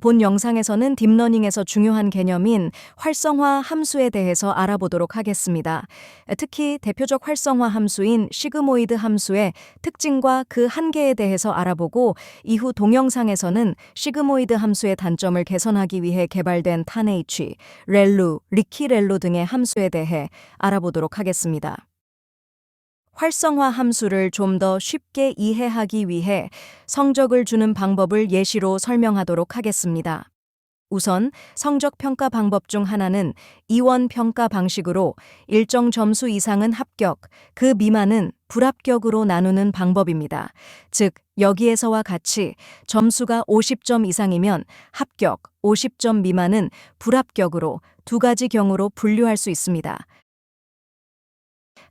본 영상에서는 딥러닝에서 중요한 개념인 활성화 함수에 대해서 알아보도록 하겠습니다. 특히 대표적 활성화 함수인 시그모이드 함수의 특징과 그 한계에 대해서 알아보고 이후 동영상에서는 시그모이드 함수의 단점을 개선하기 위해 개발된 타네이치, 렐루, 리키렐루 등의 함수에 대해 알아보도록 하겠습니다. 활성화 함수를 좀 더 쉽게 이해하기 위해 성적을 주는 방법을 예시로 설명하도록 하겠습니다. 우선 성적 평가 방법 중 하나는 이원 평가 방식으로 일정 점수 이상은 합격, 그 미만은 불합격으로 나누는 방법입니다. 즉, 여기에서와 같이 점수가 50점 이상이면 합격, 50점 미만은 불합격으로 두 가지 경우로 분류할 수 있습니다.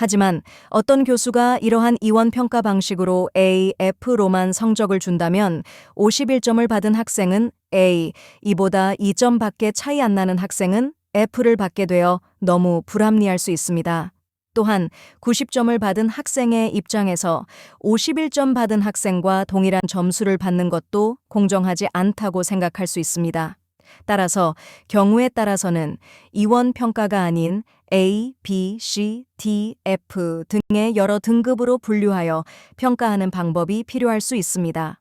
하지만 어떤 교수가 이러한 이원 평가 방식으로 A, F로만 성적을 준다면 51점을 받은 학생은 A, 이보다 2점 밖에 차이 안 나는 학생은 F를 받게 되어 너무 불합리할 수 있습니다. 또한 90점을 받은 학생의 입장에서 51점 받은 학생과 동일한 점수를 받는 것도 공정하지 않다고 생각할 수 있습니다. 따라서 경우에 따라서는 이원 평가가 아닌 A, B, C, D, F 등의 여러 등급으로 분류하여 평가하는 방법이 필요할 수 있습니다.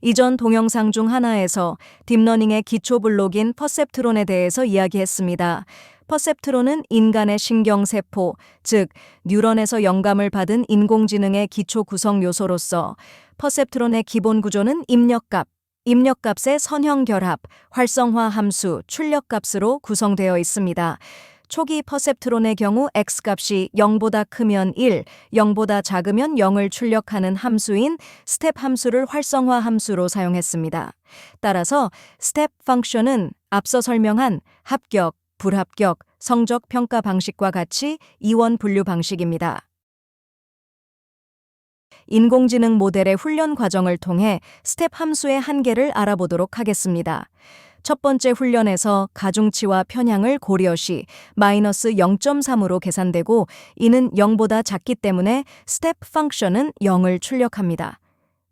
이전 동영상 중 하나에서 딥러닝의 기초 블록인 퍼셉트론에 대해서 이야기했습니다. 퍼셉트론은 인간의 신경세포, 즉 뉴런에서 영감을 받은 인공지능의 기초 구성 요소로서 퍼셉트론의 기본 구조는 입력값, 입력값의 선형 결합, 활성화 함수, 출력값으로 구성되어 있습니다. 초기 퍼셉트론의 경우 x값이 0보다 크면 1, 0보다 작으면 0을 출력하는 함수인 스텝 함수를 활성화 함수로 사용했습니다. 따라서 스텝 펑션은 앞서 설명한 합격, 불합격, 성적 평가 방식과 같이 이원 분류 방식입니다. 인공지능 모델의 훈련 과정을 통해 스텝 함수의 한계를 알아보도록 하겠습니다. 첫 번째 훈련에서 가중치와 편향을 고려시 마이너스 0.3으로 계산되고 이는 0보다 작기 때문에 스텝 펑션은 0을 출력합니다.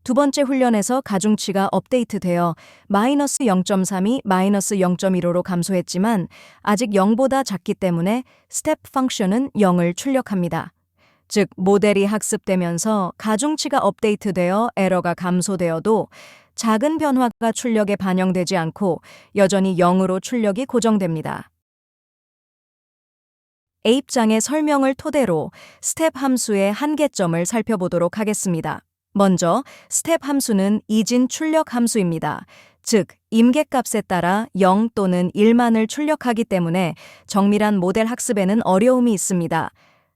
두 번째 훈련에서 가중치가 업데이트되어 마이너스 0.3이 마이너스 0.15로 감소했지만 아직 0보다 작기 때문에 스텝 펑션은 0을 출력합니다. 즉 모델이 학습되면서 가중치가 업데이트되어 에러가 감소되어도 작은 변화가 출력에 반영되지 않고 여전히 0으로 출력이 고정됩니다. A입장의 설명을 토대로 스텝 함수의 한계점을 살펴보도록 하겠습니다. 먼저 스텝 함수는 이진 출력 함수입니다. 즉, 임계값에 따라 0 또는 1만을 출력하기 때문에 정밀한 모델 학습에는 어려움이 있습니다.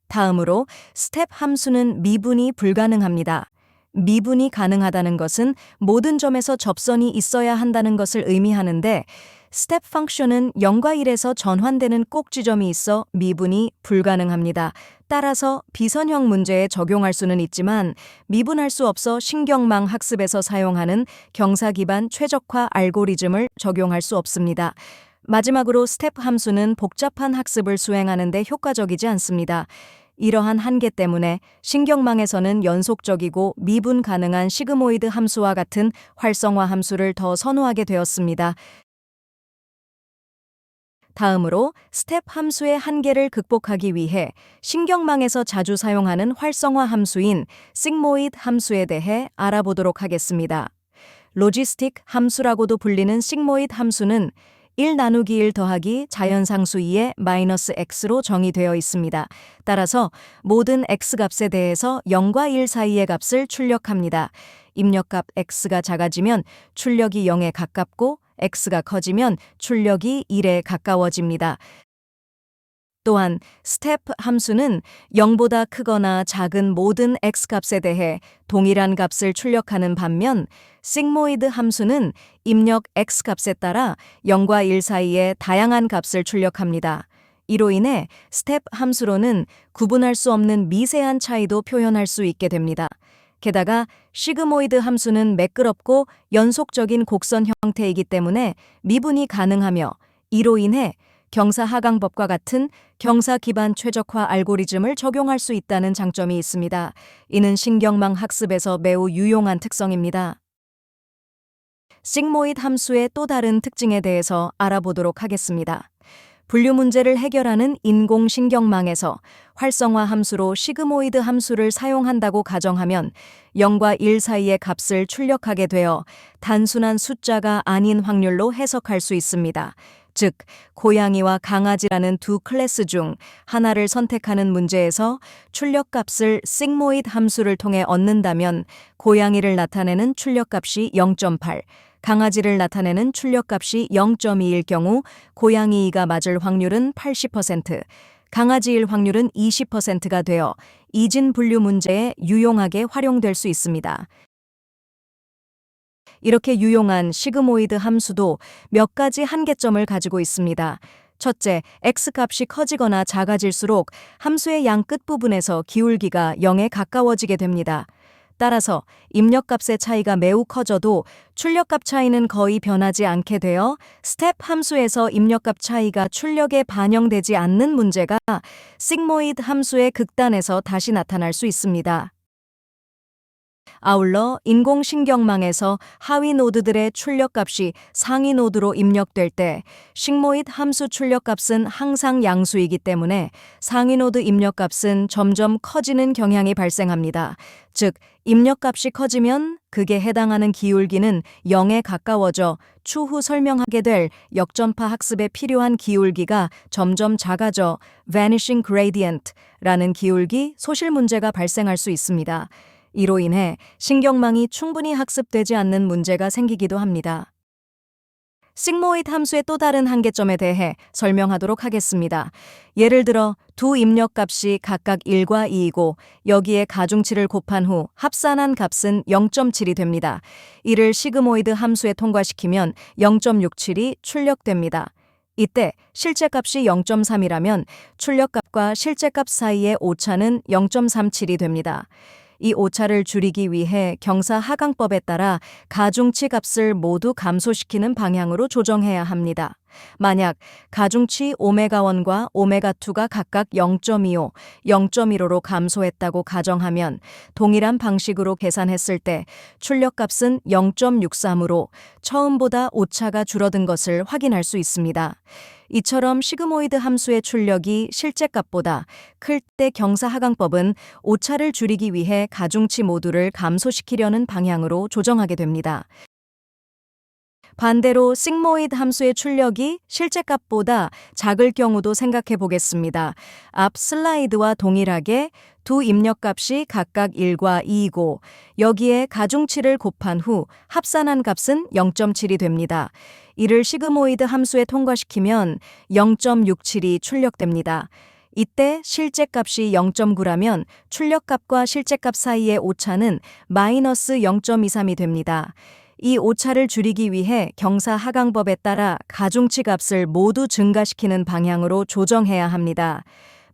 다음으로 스텝 함수는 미분이 불가능합니다. 미분이 가능하다는 것은 모든 점에서 접선이 있어야 한다는 것을 의미하는데 스텝 펑션은 0과 1에서 전환되는 꼭 지점이 있어 미분이 불가능합니다. 따라서 비선형 문제에 적용할 수는 있지만 미분할 수 없어 신경망 학습에서 사용하는 경사 기반 최적화 알고리즘을 적용할 수 없습니다. 마지막으로 스텝 함수는 복잡한 학습을 수행하는 데 효과적이지 않습니다. 이러한 한계 때문에 신경망에서는 연속적이고 미분 가능한 시그모이드 함수와 같은 활성화 함수를 더 선호하게 되었습니다. 다음으로 스텝 함수의 한계를 극복하기 위해 신경망에서 자주 사용하는 활성화 함수인 sigmoid 함수에 대해 알아보도록 하겠습니다. 로지스틱 함수라고도 불리는 sigmoid 함수는 1 나누기 1 더하기 자연상수 2의 마이너스 x로 정의되어 있습니다. 따라서 모든 x값에 대해서 0과 1 사이의 값을 출력합니다. 입력값 x가 작아지면 출력이 0에 가깝고 x가 커지면 출력이 1에 가까워집니다. 또한 스텝 함수는 0보다 크거나 작은 모든 x값에 대해 동일한 값을 출력하는 반면 sigmoid 함수는 입력 x값에 따라 0과 1 사이에 다양한 값을 출력합니다. 이로 인해 스텝 함수로는 구분할 수 없는 미세한 차이도 표현할 수 있게 됩니다. 게다가 시그모이드 함수는 매끄럽고 연속적인 곡선 형태이기 때문에 미분이 가능하며 이로 인해 경사 하강법과 같은 경사 기반 최적화 알고리즘을 적용할 수 있다는 장점이 있습니다. 이는 신경망 학습에서 매우 유용한 특성입니다. sigmoid 함수의 또 다른 특징에 대해서 알아보도록 하겠습니다. 분류 문제를 해결하는 인공신경망에서 활성화 함수로 시그모이드 함수를 사용한다고 가정하면 0과 1 사이의 값을 출력하게 되어 단순한 숫자가 아닌 확률로 해석할 수 있습니다. 즉, 고양이와 강아지라는 두 클래스 중 하나를 선택하는 문제에서 출력값을 sigmoid 함수를 통해 얻는다면 고양이를 나타내는 출력값이 0.8, 강아지를 나타내는 출력값이 0.2일 경우 고양이가 맞을 확률은 80%, 강아지일 확률은 20%가 되어 이진 분류 문제에 유용하게 활용될 수 있습니다. 이렇게 유용한 시그모이드 함수도 몇 가지 한계점을 가지고 있습니다. 첫째, x값이 커지거나 작아질수록 함수의 양 끝부분에서 기울기가 0에 가까워지게 됩니다. 따라서 입력값의 차이가 매우 커져도 출력값 차이는 거의 변하지 않게 되어 스텝 함수에서 입력값 차이가 출력에 반영되지 않는 문제가 sigmoid 함수의 극단에서 다시 나타날 수 있습니다. 아울러 인공신경망에서 하위 노드들의 출력값이 상위 노드로 입력될 때 식모ид 함수 출력값은 항상 양수이기 때문에 상위 노드 입력값은 점점 커지는 경향이 발생합니다. 즉, 입력값이 커지면 극에 해당하는 기울기는 0에 가까워져 추후 설명하게 될 역전파 학습에 필요한 기울기가 점점 작아져 vanishing gradient라는 기울기 소실 문제가 발생할 수 있습니다. 이로 인해 신경망이 충분히 학습되지 않는 문제가 생기기도 합니다. sigmoid 함수의 또 다른 한계점에 대해 설명하도록 하겠습니다. 예를 들어 두 입력값이 각각 1과 2이고 여기에 가중치를 곱한 후 합산한 값은 0.7이 됩니다. 이를 시그모이드 함수에 통과시키면 0.67이 출력됩니다. 이때 실제값이 0.3이라면 출력값과 실제값 사이의 오차는 0.37이 됩니다. 이 오차를 줄이기 위해 경사 하강법에 따라 가중치 값을 모두 감소시키는 방향으로 조정해야 합니다. 만약 가중치 오메가1과 오메가2가 각각 0.25, 0.15로 감소했다고 가정하면 동일한 방식으로 계산했을 때 출력값은 0.63으로 처음보다 오차가 줄어든 것을 확인할 수 있습니다. 이처럼 시그모이드 함수의 출력이 실제 값보다 클 때 경사하강법은 오차를 줄이기 위해 가중치 모두를 감소시키려는 방향으로 조정하게 됩니다. 반대로 sigmoid 함수의 출력이 실제값보다 작을 경우도 생각해 보겠습니다. 앞 슬라이드와 동일하게 두 입력값이 각각 1과 2이고 여기에 가중치를 곱한 후 합산한 값은 0.7이 됩니다. 이를 시그모이드 함수에 통과시키면 0.67이 출력됩니다. 이때 실제값이 0.9라면 출력값과 실제값 사이의 오차는 마이너스 0.23이 됩니다. 이 오차를 줄이기 위해 경사 하강법에 따라 가중치 값을 모두 증가시키는 방향으로 조정해야 합니다.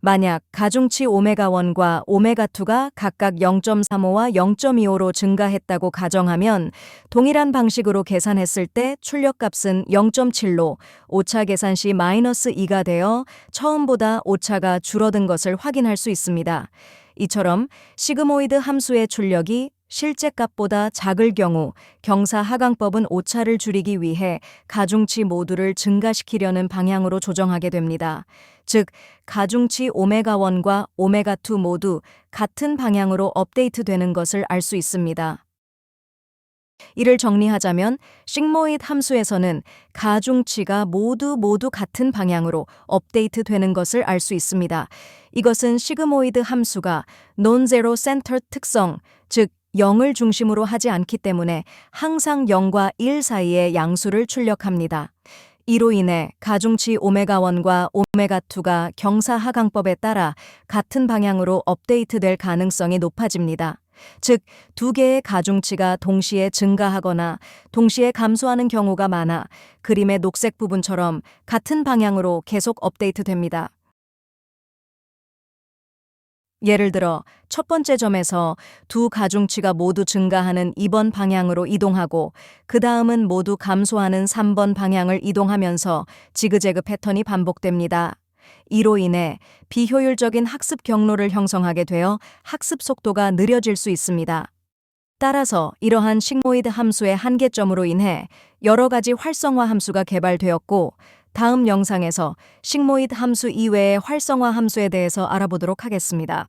만약 가중치 오메가1과 오메가2가 각각 0.35와 0.25로 증가했다고 가정하면 동일한 방식으로 계산했을 때 출력값은 0.7로 오차 계산 시 마이너스 2가 되어 처음보다 오차가 줄어든 것을 확인할 수 있습니다. 이처럼 시그모이드 함수의 출력이 실제값보다 작을 경우 경사 하강법은 오차를 줄이기 위해 가중치 모두를 증가시키려는 방향으로 조정하게 됩니다. 즉, 가중치 오메가1과 오메가2 모두 같은 방향으로 업데이트되는 것을 알 수 있습니다. 이를 정리하자면 sigmoid 함수에서는 가중치가 모두 모두 같은 방향으로 업데이트 되는 것을 알 수 있습니다. 이것은 시그모이드 함수가 non-zero center 특성, 즉 0을 중심으로 하지 않기 때문에 항상 0과 1 사이의 양수를 출력합니다. 이로 인해 가중치 오메가1과 오메가2가 경사하강법에 따라 같은 방향으로 업데이트될 가능성이 높아집니다. 즉, 두 개의 가중치가 동시에 증가하거나 동시에 감소하는 경우가 많아 그림의 녹색 부분처럼 같은 방향으로 계속 업데이트됩니다. 예를 들어 첫 번째 점에서 두 가중치가 모두 증가하는 2번 방향으로 이동하고 그 다음은 모두 감소하는 3번 방향을 이동하면서 지그재그 패턴이 반복됩니다. 이로 인해 비효율적인 학습 경로를 형성하게 되어 학습 속도가 느려질 수 있습니다. 따라서 이러한 식모이드 함수의 한계점으로 인해 여러 가지 활성화 함수가 개발되었고 다음 영상에서 식모이드 함수 이외의 활성화 함수에 대해서 알아보도록 하겠습니다.